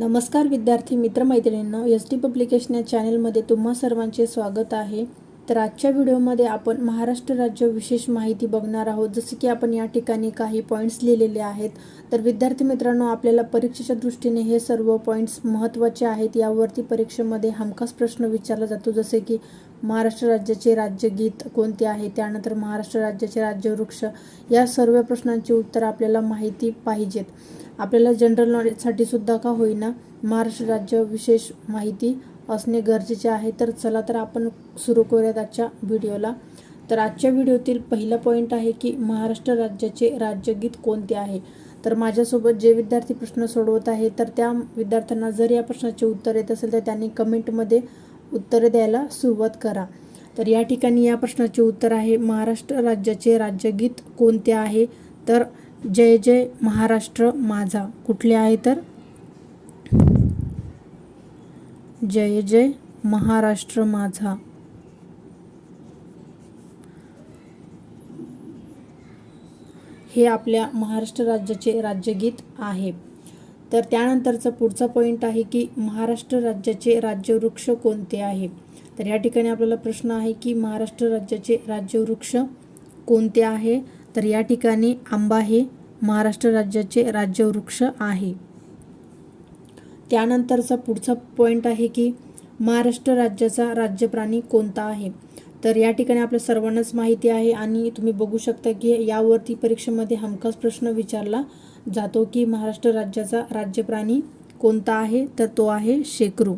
नमस्कार विद्यार्थी मित्रमैत्रिणींनो S T publication या चॅनलमध्ये तुम्हा सर्वांचे स्वागत आहे. तर आजच्या व्हिडिओमध्ये आपण महाराष्ट्र राज्य विशेष माहिती बघणार आहोत. जसे की आपण या ठिकाणी काही पॉईंट्स लिहिलेले आहेत. तर विद्यार्थी मित्रांनो आपल्याला परीक्षेच्या दृष्टीने हे सर्व पॉईंट्स महत्त्वाचे आहेत. यावरती परीक्षेमध्ये हमखास प्रश्न विचारला जातो. जसे की महाराष्ट्र राज्याचे राज्यगीत कोणते आहे? त्यानंतर महाराष्ट्र राज्याचे राज्यवृक्ष. या सर्व प्रश्नांची उत्तर आपल्याला माहिती पाहिजेत. आपल्याला जनरल नॉलेजसाठी सुद्धा का होईना महाराष्ट्र राज्य विशेष माहिती असणे गरजेचे आहे. तर चला तर आपण सुरू करूयात आजच्या व्हिडिओला तर आजच्या व्हिडिओतील पहिला पॉईंट आहे की महाराष्ट्र राज्याचे राज्यगीत कोणते आहे? तर माझ्यासोबत जे विद्यार्थी प्रश्न सोडवत आहे तर त्या विद्यार्थ्यांना जर या प्रश्नाचे उत्तर येत असेल तर त्यांनी कमेंटमध्ये उत्तरे द्यायला सुरुवात करा. तर या ठिकाणी या प्रश्नाचे उत्तर आहे महाराष्ट्र राज्याचे राज्यगीत कोणते आहे? तर जय जय महाराष्ट्र माझा. कुठले आहे तर? जय जय महाराष्ट्र माझा. हे आपल्या महाराष्ट्र राज्याचे राज्यगीत आहे. तर त्यानंतरचा पुढचा पॉईंट आहे की महाराष्ट्र राज्याचे राज्यवृक्ष कोणते आहे? तर या ठिकाणी आपल्याला प्रश्न आहे की महाराष्ट्र राज्याचे राज्यवृक्ष कोणते आहे? तर या ठिकाणी आंबा हे महाराष्ट्र राज्याचे राज्यवृक्ष आहे. त्यानंतरचा पुढचा पॉईंट आहे की महाराष्ट्र राज्याचा राज्यप्राणी कोणता आहे? तर या ठिकाणी आपल्या सर्वांनाच माहिती आहे आणि तुम्ही बघू शकता की यावरती परीक्षेमध्ये हमखास प्रश्न विचारला जातो की महाराष्ट्र राज्याचा राज्यप्राणी कोणता आहे? तर तो आहे शेकरू.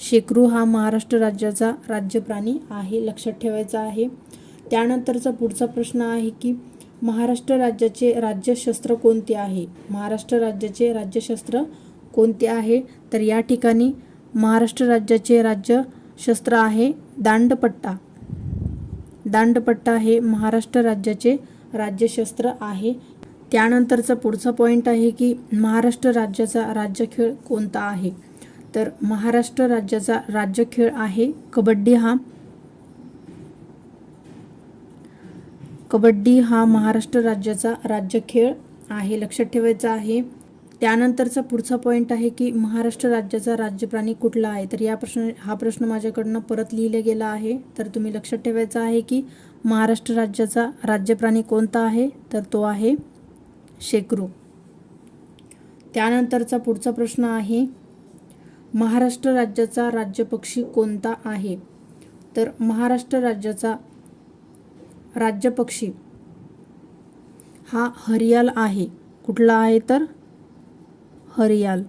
शेकरू हा महाराष्ट्र राज्याचा राज्यप्राणी आहे लक्षात ठेवायचा आहे. त्यानंतरचा पुढचा प्रश्न आहे की महाराष्ट्र राज्याचे राज्यशस्त्र कोणते आहे? महाराष्ट्र राज्याचे राज्यशस्त्र कोणते आहे? तर या ठिकाणी महाराष्ट्र राज्याचे राज्यशस्त्र आहे दांडपट्टा. दांडपट्टा हे महाराष्ट्र राज्याचे राज्यशस्त्र आहे. त्यानंतरचा पुढचा पॉईंट आहे की महाराष्ट्र राज्याचा राज्यखेळ कोणता आहे? तर महाराष्ट्र राज्याचा राज्यखेळ आहे कबड्डी हा. कबड्डी हा महाराष्ट्र राज्याचा राज्य खेळ आहे. लक्षात ठेवायचा आहे त्यानंतरचा पुढचा पॉईंट आहे की महाराष्ट्र राज्याचा राज्यप्राणी कुठला आहे? तर या प्रश्न हा प्रश्न माझ्याकडनं परत लिहिला गेला आहे. तर तुम्ही लक्षात ठेवायचा आहे की महाराष्ट्र राज्याचा राज्यप्राणी कोणता आहे? तर तो आहे शेकरू. त्यानंतरचा पुढचा प्रश्न आहे महाराष्ट्र राज्याचा राज्यपक्षी कोणता आहे? तर महाराष्ट्र राज्याचा राज्यपक्षी. हा हरियाल आहे. कुठला आहे तर? हरियाल.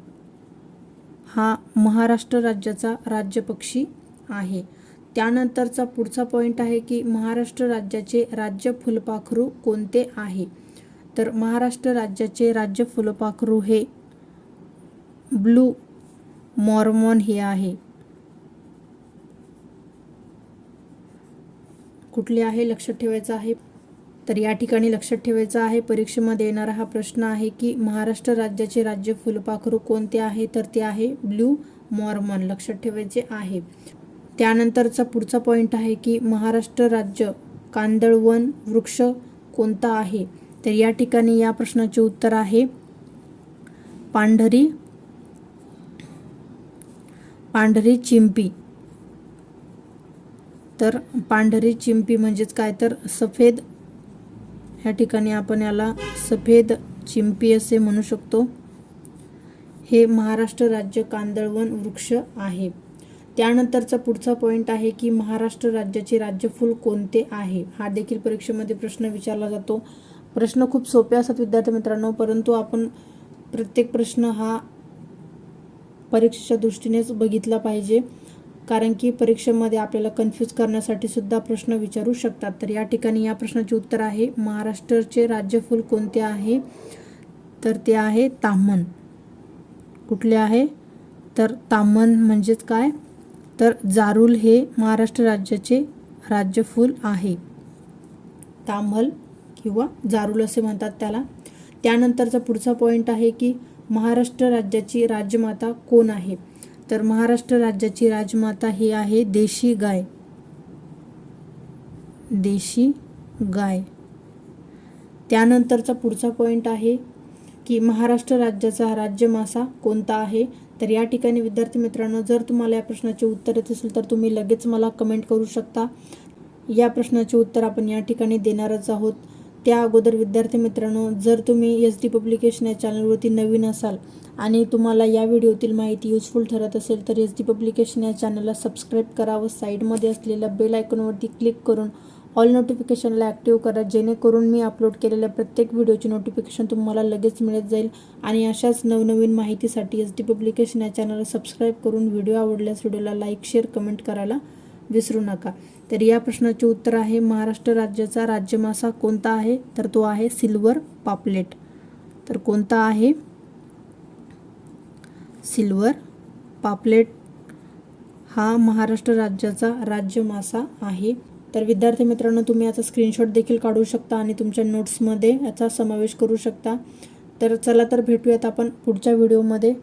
हा महाराष्ट्र राज्याचा राज्यपक्षी आहे. त्यानंतरचा पुढचा पॉईंट आहे की महाराष्ट्र राज्याचे राज्य फुलपाखरू कोणते आहे? तर महाराष्ट्र राज्याचे राज्य फुलपाखरू हे ब्लू मॉर्मॉन हे आहे. कुठले आहे लक्षात ठेवायचं आहे? तर या ठिकाणी लक्षात ठेवायचं आहे परीक्षेमध्ये येणारा हा प्रश्न आहे की महाराष्ट्र राज्याचे राज्य फुलपाखरू कोणते आहे? तर ते आहे ब्ल्यू मॉर्मन लक्षात ठेवायचे आहे. त्यानंतरचा पुढचा पॉईंट आहे की महाराष्ट्र राज्य कांदळवन वृक्ष कोणता आहे? तर या ठिकाणी या प्रश्नाचे उत्तर आहे पांढरी पांढरी चिंपी. तर पांढरी चिंपी म्हणजेच काय तर सफेद. ह्या ठिकाणी आपण याला सफेद चिंपी असे म्हणू शकतो. हे महाराष्ट्र राज्य कांदळवन वृक्ष आहे. त्यानंतरचा पुढचा पॉईंट आहे की महाराष्ट्र राज्याचे राज्यफूल कोणते आहे? हा देखील परीक्षेमध्ये प्रश्न विचारला जातो. प्रश्न खूप सोपे असतात विद्यार्थी मित्रांनो परंतु आपण प्रत्येक प्रश्न हा परीक्षेच्या दृष्टीनेच बघितला पाहिजे. कारण की परीक्षेमध्ये आपल्याला कन्फ्यूज करण्यासाठी सुद्धा प्रश्न विचारू शकतात. तर या ठिकाणी या प्रश्नाचे उत्तर आहे महाराष्ट्राचे राज्यफूल कोणते आहे? तर ते आहे तामन कुठले आहे? तर तामन म्हणजेच काय? तर जारूल हे महाराष्ट्र राज्याचे राज्यफूल आहे. तामल किंवा जारूल असे म्हणतात त्याला. त्यानंतरचा पुढचा पॉईंट आहे की महाराष्ट्र राज्याची राज्यमाता कोण आहे? तर महाराष्ट्र राज्याची राजमाता ही आहे देशी गाय. देशी गाय. त्यानंतरचा पुढचा पॉईंट आहे की महाराष्ट्र राज्याचा हा कोणता आहे? तर या ठिकाणी विद्यार्थी मित्रांनो जर तुम्हाला या प्रश्नाचे उत्तर येत असेल तर तुम्ही लगेच मला कमेंट करू शकता. या प्रश्नाचे उत्तर आपण या ठिकाणी देणारच आहोत. त्या अगोदर विद्यार्थी मित्रांनो जर तुम्ही एस डी पब्लिकेशन या चॅनलवरती नवीन असाल आणि तुम्हाला या व्हिडिओतील माहिती युजफुल ठरत असेल तर एस डी पब्लिकेशन या चॅनलला सबस्क्राईब करा व साईडमध्ये असलेल्या बेल आयकॉनवरती क्लिक करून ऑल नोटिफिकेशनला ॲक्टिव्ह करा. जेणेकरून मी अपलोड केलेल्या प्रत्येक व्हिडिओची नोटिफिकेशन तुम्हाला लगेच मिळत जाईल आणि अशाच नवनवीन माहितीसाठी एस डी पब्लिकेशन या चॅनलला सबस्क्राईब करून व्हिडिओ आवडल्यास व्हिडिओला लाईक शेअर कमेंट करायला विसरू नका. तर या प्रश्नाचे उत्तर आहे महाराष्ट्र राज्याचा राज्यमासा कोणता आहे? तर तो आहे सिल्वर पापलेट. तर कोणता आहे? सिल्वर पापलेट. हा महाराष्ट्र राज्याचा राज्यमासा आहे. तर विद्यार्थी मित्रांनो तुम्ही याचा स्क्रीनशॉट देखील काढू शकता आणि तुमच्या नोट्समध्ये याचा समावेश करू शकता. तर चला तर भेटूयात आपण पुढच्या व्हिडिओमध्ये